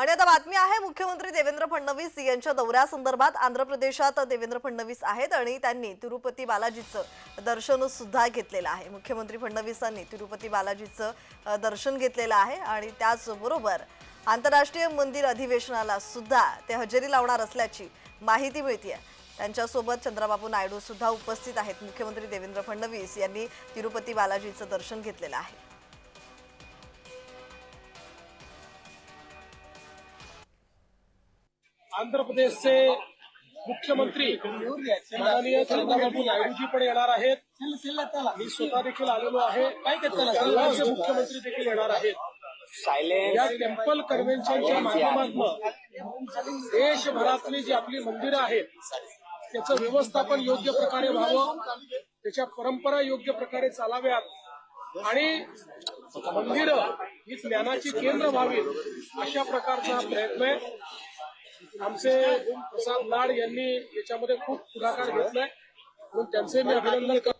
आणि आता बातमी आहे मुख्यमंत्री देवेंद्र फडणवीस यांच्या दौऱ्यासंदर्भात आंध्र प्रदेशात देवेंद्र फडणवीस आहेत आणि त्यांनी तिरुपती बालाजीचं दर्शन सुद्धा घेतलेलं आहे. मुख्यमंत्री फडणवीसांनी तिरुपती बालाजीचं दर्शन घेतलेलं आहे आणि त्याचबरोबर आंतरराष्ट्रीय मंदिर अधिवेशनाला सुद्धा ते हजेरी लावणार असल्याची माहिती मिळते त्यांच्यासोबत चंद्रबाबू नायडू सुद्धा उपस्थित आहेत. मुख्यमंत्री देवेंद्र फडणवीस यांनी तिरुपती बालाजीचं दर्शन घेतलेलं आहे. आंध्र प्रदेशचे मुख्यमंत्री माननीय चंद्रबाबू नायडूजी पण येणार आहेत. मी स्वतः देखील आलेलो आहे. केरळचे मुख्यमंत्री देखील येणार आहेत. या टेम्पल कन्व्हेन्शनच्या माध्यमातून देशभरातली जी आपली मंदिरं आहेत त्याचं व्यवस्थापन योग्य प्रकारे व्हावं त्याच्या परंपरा योग्य प्रकारे चालाव्यात. आणि मंदिरं ही ज्ञानाची केंद्र व्हावीत अशा प्रकारचा प्रयत्न आहे. आमचे प्रसाद लाड यांनी याच्यामध्ये खूप पुढाकार घेतलाय. म्हणून त्यांचे मी अभिनंदन करतो.